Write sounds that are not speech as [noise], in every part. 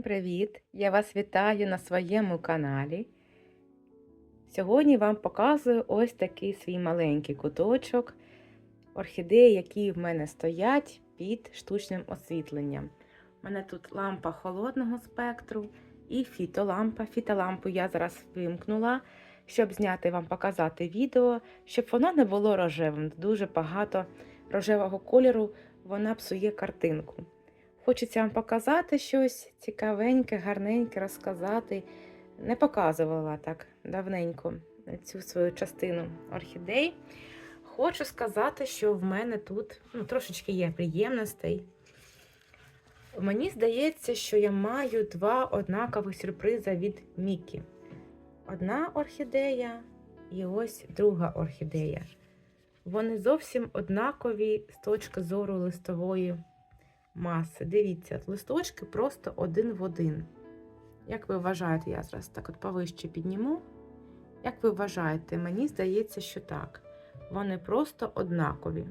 Всім привіт! Я вас вітаю на своєму каналі. Сьогодні вам показую ось такий свій маленький куточок орхідеї, які в мене стоять під штучним освітленням. У мене тут лампа холодного спектру і фітолампа. Фітолампу я зараз вимкнула, щоб зняти вам показати відео, щоб воно не було рожевим. Дуже багато рожевого кольору вона псує картинку. Хочеться вам показати щось цікавеньке, гарненьке, розказати. Не показувала так давненько цю свою частину орхідей. Хочу сказати, що в мене тут ну, трошечки є приємностей. Мені здається, що я маю два однакових сюрпризи від Мікі. Одна орхідея і ось друга орхідея. Вони зовсім однакові з точки зору листової маси. Дивіться, листочки просто один в один. Як ви вважаєте, я зараз так от повище підніму. Як ви вважаєте, мені здається, що так. Вони просто однакові.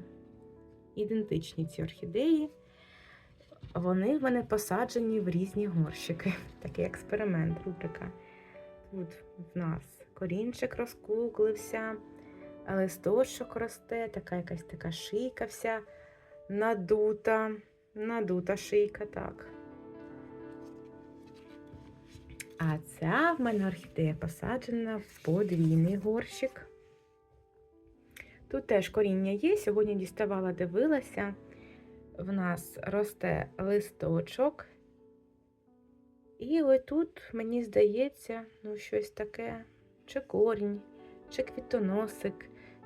Ідентичні ці орхідеї. Вони в мене посаджені в різні горщики. [laughs] Такий експеримент, рубрика. Тут в нас корінчик розкуклився, листочок росте, така якась така шийка вся надута. Надута шийка, так. А ця в мене орхідея посаджена в подвійний горщик. Тут теж коріння є. Сьогодні діставала, дивилася. В нас росте листочок. І ось тут, мені здається, ну, щось таке, чи корінь, чи квітоносик.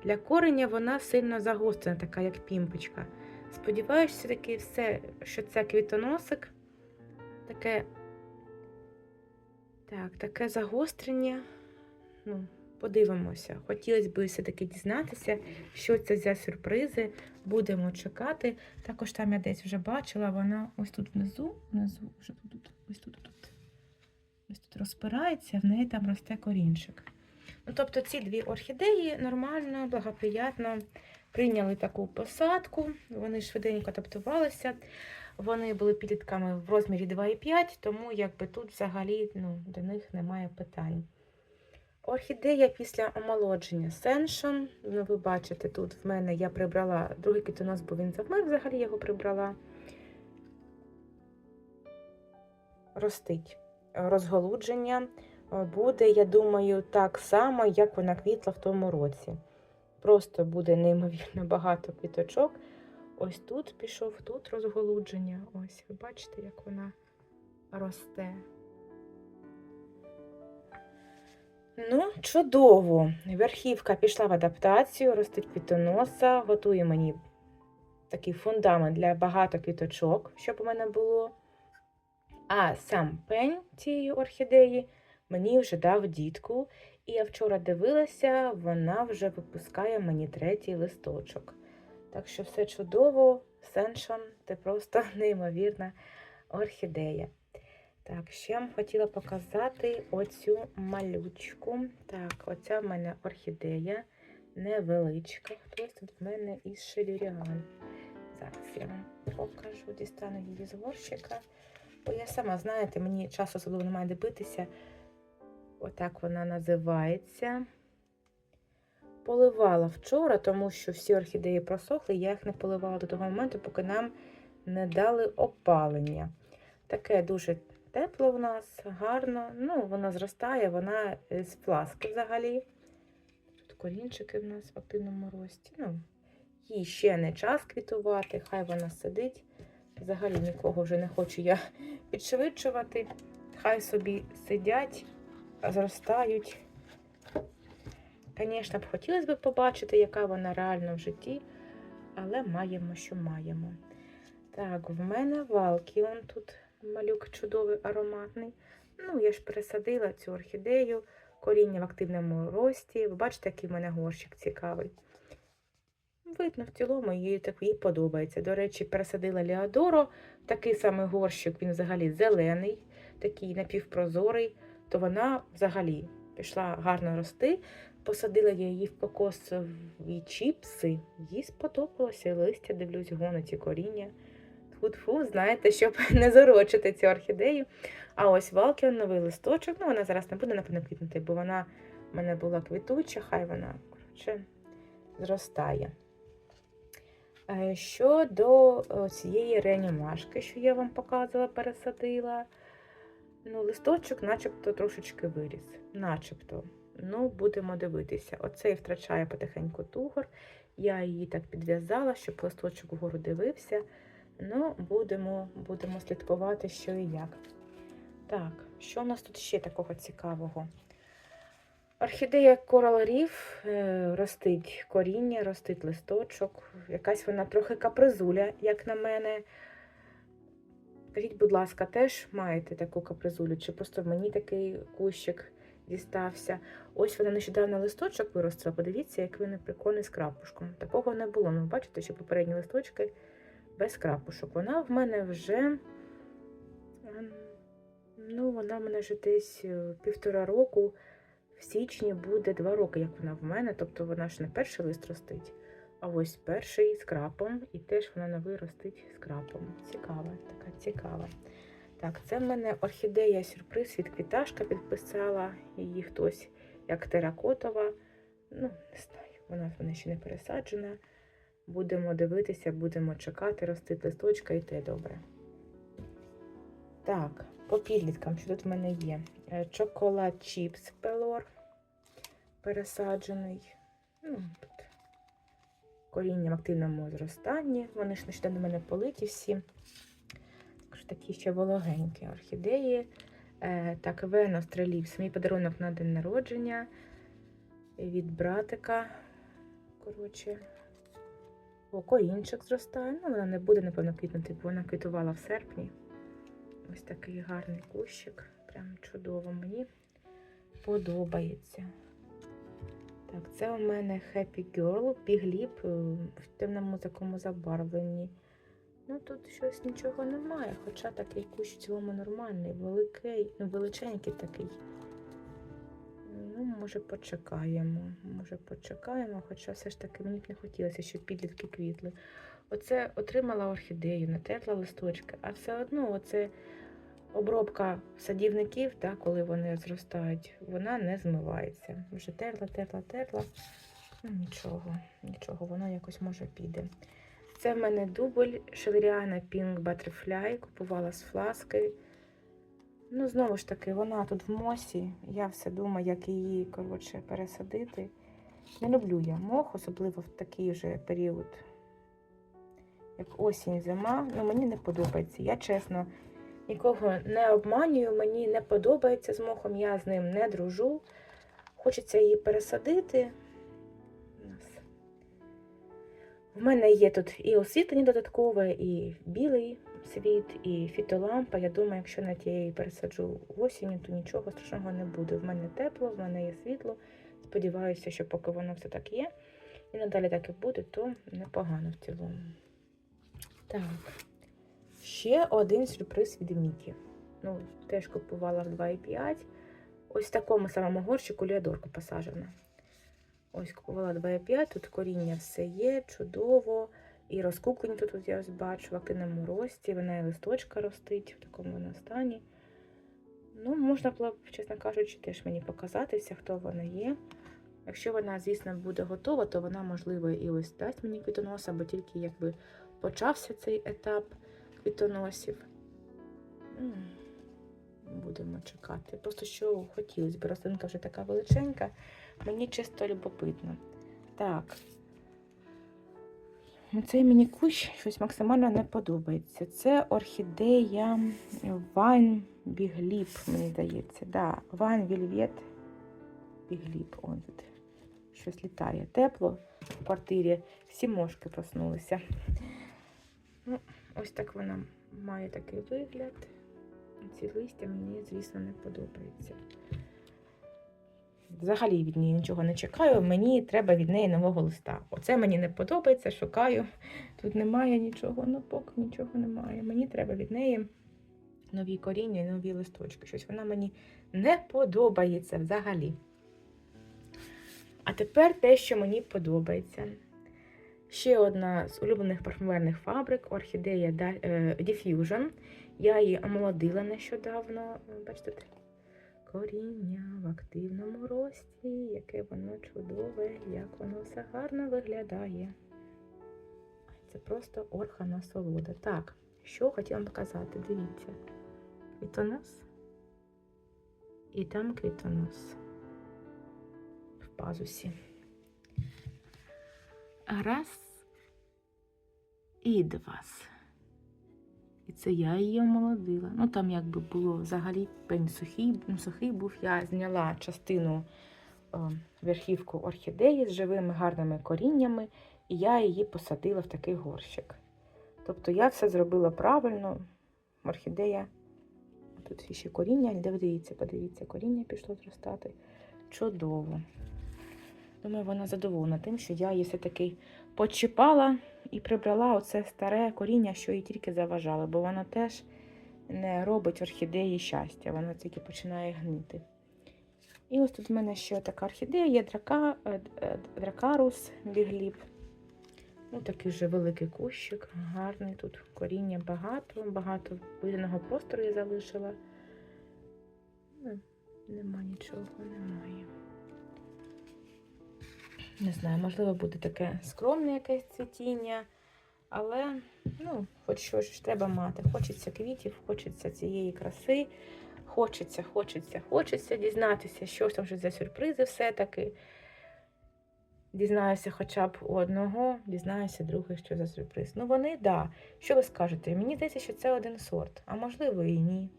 Для кореня вона сильно загострена, така, як пімпочка. Сподіваюся, таки все, що це квітоносик. Таке так, таке загострення. Ну, подивимося. Хотілося б все-таки дізнатися, що це за сюрпризи. Будемо чекати. Також там я десь вже бачила, вона ось тут внизу, внизу, вже тут, ось тут, тут, ось тут розпирається, в неї там росте корінчик. Ну, Тобто ці дві орхідеї нормально, благоприятно прийняли таку посадку, вони швиденько адаптувалися. Вони були підлітками в розмірі 2,5, тому якби тут взагалі ну, до них немає питань. Орхідея після омолодження Сеншон. Ну, ви бачите, тут в мене я прибрала другий кітонос, бо він завмер, взагалі його прибрала. Ростить розголудження. Буде, я думаю, так само, як вона квітла в тому році. Просто буде неймовірно [laughs] багато квіточок. Ось тут пішов, тут розголудження. Ось, ви бачите, як вона росте. Ну, чудово. Верхівка пішла в адаптацію, ростить квітоноса, готує мені такий фундамент для багато квіточок, щоб у мене було. А сам пень цієї орхідеї мені вже дав дітку. І я вчора дивилася, вона вже випускає мені третій листочок. Так що все чудово, Сеншон, це просто [laughs] неймовірна орхідея. Так, ще вам хотіла показати оцю малючку. Так, оця в мене орхідея невеличка. Хтось тут в мене із шевіріан. Зараз я вам покажу, дістану її з горщика. Бо я сама, знаєте, мені часу особливо немає дивитися. Отак вона називається. Поливала вчора, тому що всі орхідеї просохли, я їх не поливала до того моменту, поки нам не дали опалення. Таке дуже тепло в нас, гарно. Ну, вона зростає, вона з фласки взагалі. Тут корінчики в нас в активному рості. Ну, Їй ще не час квітувати, хай вона сидить. Взагалі нікого вже не хочу я [laughs] підшвидшувати. Хай собі сидять зростають. Звісно, б хотілося б побачити, яка вона реально в житті, але маємо, що маємо. Так, в мене валки, он тут малюк чудовий, ароматний. Ну, я ж пересадила цю орхідею, коріння в активному рості. Ви бачите, який в мене горщик цікавий. Видно, в цілому їй так їй подобається. До речі, пересадила Леодоро, такий самий горщик, він взагалі зелений, такий напівпрозорий то вона взагалі пішла гарно рости. Посадила я її в кокосові чіпси, їй сподобалося, і листя, дивлюсь, гонить коріння. тфу-тфу, знаєте, щоб [laughs] не зорочити цю орхідею. А ось валки новий листочок. Ну, вона зараз не буде, напевно, квітнути, бо вона в мене була квітуча, хай вона коротше, зростає. Е, Щодо е, цієї реанімашки, що я вам показувала, пересадила, ну, листочок начебто трошечки виріс. Начебто. Ну, будемо дивитися. Оцей втрачає потихеньку тугор. Я її так підв'язала, щоб листочок вгору дивився. Ну, будемо, будемо слідкувати, що і як. Так, що у нас тут ще такого цікавого? Орхідея Reef, е, ростить коріння, ростить листочок. Якась вона трохи капризуля, як на мене. Скажіть, будь ласка, теж маєте таку капризулю? Чи просто мені такий кущик дістався? Ось вона нещодавно листочок виростила. Подивіться, як він прикольний з крапушком. Такого не було. Ну, бачите, що попередні листочки без крапушок. Вона в мене вже. Ну, вона в мене вже десь е, півтора року. В січні буде два роки, як вона в мене. Тобто вона ж не перший лист ростить, а ось перший з крапом, і теж вона новий ростить з крапом. Цікава, така цікава. Так, це в мене орхідея сюрприз від квіташка підписала її хтось як теракотова. Ну, не знаю, вона в мене ще не пересаджена. Будемо дивитися, будемо чекати, ростить листочка і те добре. Так, по підліткам, що тут в мене є? Е, Чоколад чіпс пелор пересаджений. Ну, коріння в активному зростанні. Вони ж нещодавно в мене политі всі. Такі ще вологенькі орхідеї. Е, так, Вено Стрелівс. Мій подарунок на день народження від братика. Коротше, о, корінчик зростає. Ну, вона не буде, напевно, квітнути, бо вона квітувала в серпні. Ось такий гарний кущик. Прям чудово мені подобається. Так, це у мене Happy Girl, Бігліп в темному такому забарвленні. Ну тут щось нічого немає, хоча такий кущ в цілому нормальний, великий, ну, величенький такий. Ну, може, почекаємо. Може, почекаємо, хоча все ж таки мені б не хотілося, щоб підлітки квітли. Оце отримала орхідею, натерла листочки, а все одно оце обробка садівників, та, коли вони зростають, вона не змивається. Вже терла, терла, терла. Ну, нічого, нічого, воно якось може піде. Це в мене дубль Шелеріана Pink Butterfly, купувала з фласки. Ну, знову ж таки, вона тут в мосі. Я все думаю, як її коротше, пересадити. Не люблю я мох, особливо в такий вже період, як осінь, зима. Ну, мені не подобається. Я чесно нікого не обманюю, мені не подобається з мохом, я з ним не дружу. Хочеться її пересадити. В мене є тут і освітлення додаткове, і білий світ, і фітолампа. Я думаю, якщо на тієї пересаджу осінню, то нічого страшного не буде. В мене тепло, в мене є світло. Сподіваюся, що поки воно все так є, і надалі так і буде, то непогано в цілому. Так, ще один сюрприз від Мікі. Ну, теж купувала в 2,5. Ось в такому самому горщику ліадорка посаджена. Ось купувала 2,5, тут коріння все є, чудово. І розкуплені тут от я ось бачу в активному рості, вона і листочка ростить в такому вона стані. Ну, можна було б, чесно кажучи, теж мені показатися, хто вона є. Якщо вона, звісно, буде готова, то вона, можливо, і ось дасть мені квітонос, або тільки якби почався цей етап квітоносів. Будемо чекати. Просто що хотілося б. Рослинка вже така величенька. Мені чисто любопитно. Так. Ну, Цей мені кущ щось максимально не подобається. Це орхідея Вайн Бігліп, мені здається. Да, Вайн Вільвет Бігліп. Он тут щось літає. Тепло в квартирі. Всі мошки проснулися. Ось так вона має такий вигляд. Ці листя мені, звісно, не подобаються. Взагалі від неї нічого не чекаю, мені треба від неї нового листа. Оце мені не подобається, шукаю. Тут немає нічого, ну поки нічого немає. Мені треба від неї нові коріння і нові листочки. Щось вона мені не подобається взагалі. А тепер те, що мені подобається. Ще одна з улюблених парфумерних фабрик орхідея е, Diffusion. Я її омолодила нещодавно. Бачите, тут коріння в активному рості, яке воно чудове, як воно все гарно виглядає. Це просто орха насолода. Так, що хотіла показати, дивіться. Квітонос. І там квітонос в пазусі. Раз і два. І це я її омолодила. Ну там якби було взагалі пень сухий, ну, сухий був. Я зняла частину е, верхівку орхідеї з живими гарними коріннями, і я її посадила в такий горщик. Тобто я все зробила правильно. Орхідея. Тут ще коріння, дивіться, подивіться, коріння пішло зростати. Чудово. Думаю, вона задоволена тим, що я її все-таки почіпала і прибрала оце старе коріння, що їй тільки заважало, бо воно теж не робить орхідеї щастя, воно тільки починає гнити. І ось тут в мене ще така орхідея, є драка, е, е, дракарус бігліб. Ну, такий вже великий кущик, гарний. Тут коріння багато, багато вільного простору я залишила. Нема нічого, немає. Не знаю, можливо, буде таке скромне якесь цвітіння, але ну, хоч щось ж треба мати. Хочеться квітів, хочеться цієї краси, хочеться, хочеться, хочеться дізнатися, що ж там вже за сюрпризи все-таки. Дізнаюся хоча б у одного, дізнаюся другий, що за сюрприз. Ну вони. Да. Що ви скажете? Мені здається, що це один сорт, а можливо і ні.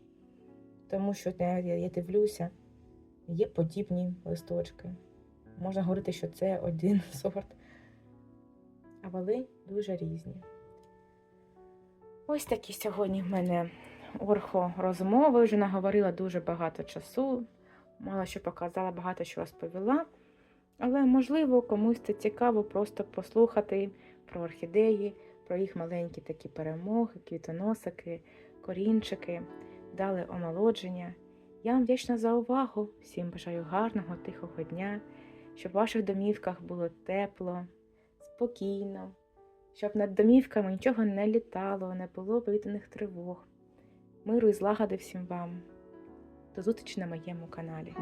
Тому що я, я дивлюся, є подібні листочки. Можна говорити, що це один [laughs] сорт, а вали дуже різні. Ось такі сьогодні в мене орхо розмови. Вже наговорила дуже багато часу, мало що показала, багато що розповіла. Але, можливо, комусь це цікаво просто послухати про орхідеї, про їх маленькі такі перемоги, квітоносики, корінчики, дали омолодження. Я вам вдячна за увагу. Всім бажаю гарного, тихого дня, щоб в ваших домівках було тепло, спокійно, щоб над домівками нічого не літало, не було повітряних тривог. Миру і злагоди всім вам. До зустрічі на моєму каналі.